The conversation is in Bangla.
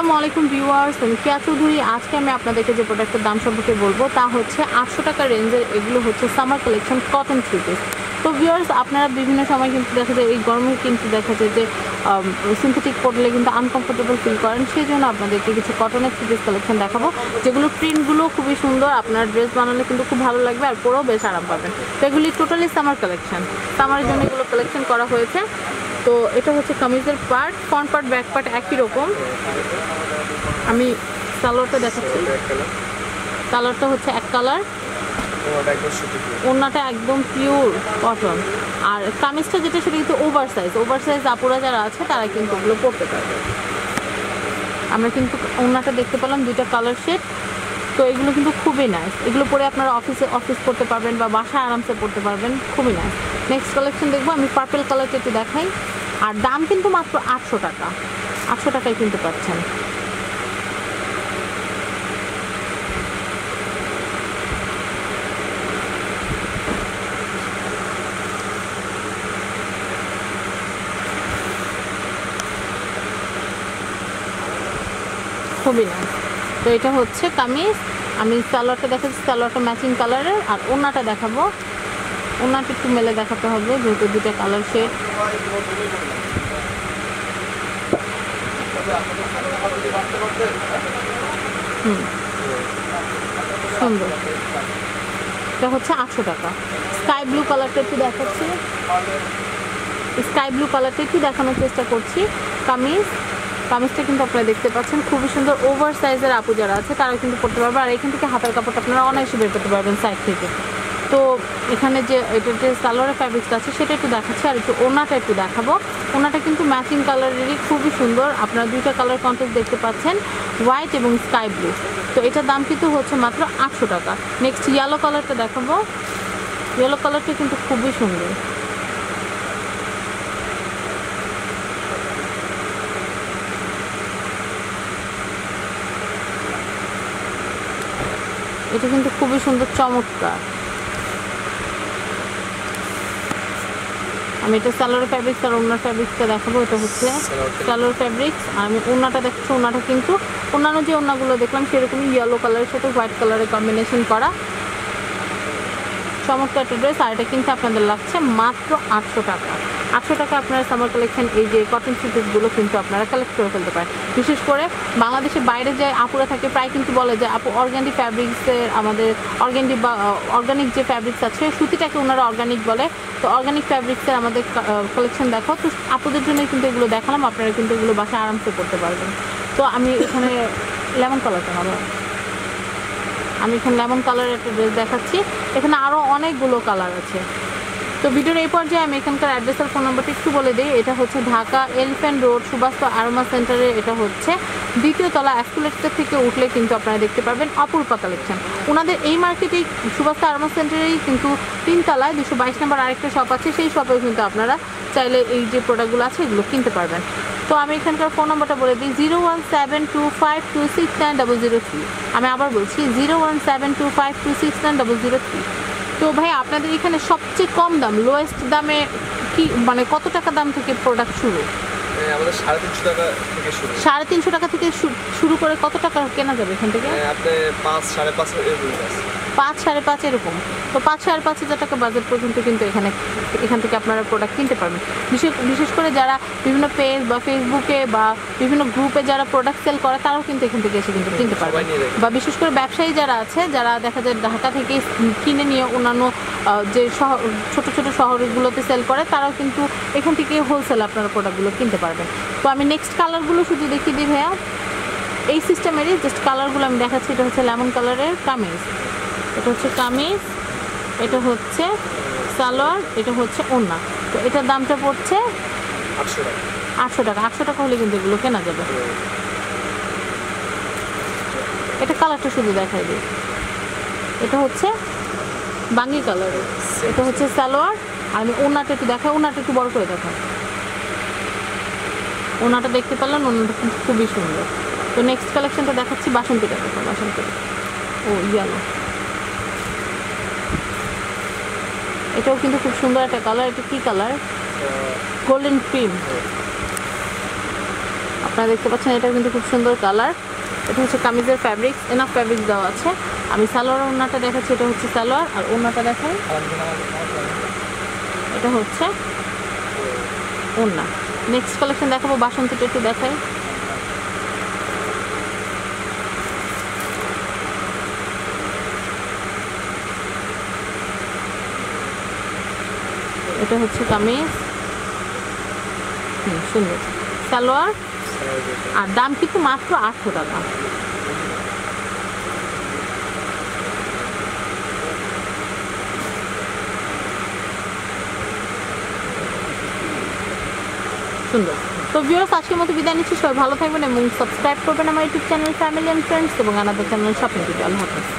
আসসালামু আলাইকুম ভিউয়ার্স, আমি কেয়া চৌধুরী। আজকে আমি আপনাদেরকে যে প্রোডাক্টের দাম সম্পর্কে বলব, তা হচ্ছে আটশো টাকা রেঞ্জের, এগুলো হচ্ছে summer collection cotton three piece তো ভিউয়ার্স, আপনারা বিভিন্ন সময় কিন্তু দেখা যায়, এই গরমে কিন্তু দেখা যায় যে সিনথেটিক পরলে কিন্তু আনকমফোর্টেবল ফিল করেন। সেই জন্য আপনাদেরকে কিছু কটনের থ্রি পিস কালেকশন দেখাবো, যেগুলো প্রিন্টগুলো খুবই সুন্দর, আপনার ড্রেস বানালে কিন্তু খুব ভালো লাগবে আর পরেও বেশ আরাম পাবেন। তো এগুলি টোটালি সামার কালেকশন সামারের জন্য এগুলো কালেকশন করা হয়েছে। তো এটা হচ্ছে কামিজের part front part back part একই রকম। আমি সালোয়ারটা দেখাচ্ছি। কালারটা হচ্ছে এক কালার ওড়নাটা একদম পিওর কটন আর কামিজটা যেটা, সেটা কিন্তু ওভার সাইজ ওভার সাইজ আপুরা যারা আছে, তারা কিন্তু ওগুলো পরতে পারবে। আমরা কিন্তু ওড়নাটা দেখতে পেলাম দুইটা কালার শেড তো এগুলো কিন্তু খুবই নাইস এগুলো পরে আপনারা অফিসে অফিস করতে পারবেন বা বাসায় আরামসে পড়তে পারবেন, খুবই নাইস নেক্সট কালেকশন দেখব, আমি পার্পেল কালারটা একটু দেখাই। আর দাম কিন্তু মাত্র আটশো টাকা। আটশো টাকায় কিনতে পাচ্ছেন। খুবই না তো এটা হচ্ছে কামিজ। আমি সালোয়ারটা দেখাচ্ছি, সালোয়ারটা ম্যাচিং কালারের আর ওনাটা দেখাবো। ওনাটা একটু মেলে দেখাতে হবে, যেহেতু দুটো কালার শেড হুম। এটা হচ্ছে আটশো টাকা। স্কাই ব্লু কালারটা একটু দেখাচ্ছি। স্কাই ব্লু কালারটা একটু দেখানোর চেষ্টা করছি। কামিজ। কামিজটা কিন্তু আপনারা দেখতে পাচ্ছেন। খুবই সুন্দর ওভার সাইজের আপু যারা আছে তারা কিন্তু পড়তে পারবে। আর এখান থেকে হাতের কাপড়টা আপনারা অনায়াসে বের করতে পারবেন সাইড থেকে। তো এখানে যে এটা যে সালোয়ারের ফ্যাব্রিক্সটা আছে, সেটা একটু দেখাচ্ছি আর একটু ওনাটা একটু দেখাবো। ওনাটা কিন্তু ম্যাচিং কালারেরই খুবই সুন্দর। আপনারা দুইটা কালার কন্ট্রাস্ট দেখতে পাচ্ছেন হোয়াইট এবং স্কাই ব্লু তো এটার দাম কিন্তু হচ্ছে মাত্র আটশো টাকা। নেক্সট ইয়েলো কালারটা দেখাবো। ইয়েলো কালারটা কিন্তু খুবই সুন্দর। এটা কিন্তু খুবই সুন্দর চমৎকার। আমি এটা সালোয়ার ফ্যাব্রিক্স আর ওনার ফ্যাব্রিক্সটা দেখাবো এটা হচ্ছে সালোয়ার ফ্যাব্রিক্স আর আমি ওনাটা দেখছি ওনাটা কিন্তু অন্যান্য যে ওনাগুলো দেখলাম সেরকমই ইয়েলো কালারের সাথে হোয়াইট কালারের কম্বিনেশন করা। চমৎকার একটা ড্রেস আর এটা কিন্তু আপনাদের লাগছে মাত্র আটশো টাকা। আটশো টাকা আপনারা সামার কালেকশন এই যে কটন সিটেসগুলো কিন্তু আপনারা কালেক্ট করে ফেলতে পারেন। বিশেষ করে বাংলাদেশের বাইরে যে আপুরা থাকে, প্রায় কিন্তু বলে যে, আপু অর্গ্যানিক ফ্যাব্রিক্সের আমাদের অর্গ্যানিক বা অর্গানিক যে ফ্যাব্রিক্স আছে, সুতিটাকে ওনারা অর্গানিক বলে। তো অর্গানিক ফ্যাব্রিক্সের আমাদের কালেকশন দেখো। তো আপুদের জন্য কিন্তু এগুলো দেখালাম, আপনারা কিন্তু এগুলো বাসায় আরামসে করতে পারবেন। তো আমি এখানে লেমন কালারটা নেব আমি এখানে লেমন কালারের একটা ড্রেস দেখাচ্ছি। এখানে আরও অনেকগুলো কালার আছে। তো ভিডিওর এই পর্যায়ে আমি এখানকার অ্যাড্রেস আর ফোন নাম্বারটা একটু বলে দিই। এটা হচ্ছে ঢাকা এলিফ্যান্ট রোড সুবাস্ত আরমা সেন্টারে এটা হচ্ছে। দ্বিতীয় তলা অ্যাসকুলেটার থেকে উঠলে কিন্তু আপনারা দেখতে পারবেন অপূর্বা কালেকশন ওনাদের এই মার্কেটেই সুবাস্ত আরমা সেন্টারেই কিন্তু তিনতলায় দুশো বাইশ নাম্বার আরেকটা শপ আছে। সেই শপেও কিন্তু আপনারা চাইলে এই যে প্রোডাক্টগুলো আছে, এগুলো কিনতে পারবেন। তো আমি এখানকার ফোন নাম্বারটা বলে দিই zero one seven two five two six nine double zero three আমি আবার বলছি zero one seven two five two six nine double zero three তো ভাই, আপনাদের এখানে সবচেয়ে কম দাম লোয়েস্ট দামে কি মানে কত টাকা দাম থেকে প্রোডাক্ট শুরু? আমাদের সাড়ে তিনশো টাকা থেকে শুরু। সাড়ে তিনশো টাকা থেকে শুরু করে কত টাকা কেনা যাবে এখান থেকে? আপনি পাঁচ সাড়ে পাঁচ এরকম পাঁচ সাড়ে পাঁচ এরকম। তো পাঁচ সাড়ে পাঁচ হাজার টাকা বাজেট পর্যন্ত কিন্তু এখানে এখান থেকে আপনারা প্রোডাক্ট কিনতে পারবেন। বিশেষ বিশেষ করে যারা বিভিন্ন পেজ বা ফেসবুকে বা বিভিন্ন গ্রুপে যারা প্রোডাক্ট সেল করে তারাও কিন্তু এখান থেকে এসে কিন্তু কিনতে দেখবে। বা বিশেষ করে ব্যবসায়ী যারা আছে যারা দেখা যায় ঢাকা থেকে কিনে নিয়ে অন্যান্য যে ছোট ছোট শহরগুলোতে সেল করে তারাও কিন্তু এখান থেকে হোলসেল আপনারা প্রোডাক্টগুলো কিনতে পারবেন। তো আমি নেক্সট কালারগুলো শুধু দেখিয়ে দিই ভাইয়া। এই সিস্টেমেরই জাস্ট কালারগুলো আমি দেখাচ্ছি এটা হচ্ছে লেমন কালারের কামিজ। এটা হচ্ছে কামিজ এটা হচ্ছে সালোয়ার এটা হচ্ছে ওড়না। তো এটার দামটা পড়ছে আটশো টাকা। আটশো টাকা। হলে কিন্তু এগুলো কেনা যাবে। এটা কালারটা শুধু দেখাই দিই। এটা হচ্ছে বাঙ্গি কালারের এটা হচ্ছে সালোয়ার। আমি ওনাটা একটু দেখাই ওনাটা একটু বড় করে দেখাই। ওনাটা দেখতে পেলেন ওনাটা কিন্তু খুবই সুন্দর। তো নেক্সট কালেকশনটা দেখাচ্ছি বাসন্তীটা দেখো বাসন্তী। ও ইয়ালো এটাও কিন্তু খুব সুন্দর একটা কালার এটা কি কালার গোল্ডেন ক্রিম আপনারা দেখতে পাচ্ছেন এটা কিন্তু খুব সুন্দর কালার এটা হচ্ছে কামিজের ফ্যাব্রিক্স এনাফ ফ্যাব্রিক্স দেওয়া আছে। আমি সালোয়ার ওড়নাটা দেখাচ্ছি এটা হচ্ছে সালোয়ার আর ওড়নাটা দেখাই। এটা হচ্ছে ওড়না। নেক্সট কালেকশন দেখাবো বাসন্তীটা একটু দেখাই। এটা হচ্ছে কামিজ। হুম, সুন্দর। সালোয়ার। আর দাম কিন্তু মাত্র আটশো টাকা। সুন্দর। তো ভিউয়ার্স আজকের মতো বিদায় নিচ্ছি। সবাই ভালো থাকবেন এবং সাবস্ক্রাইব করবেন আমার YouTube channel family and friends এবং আনাদার চ্যানেল শপিং ভিডিও আল্লাহ হাফেজ।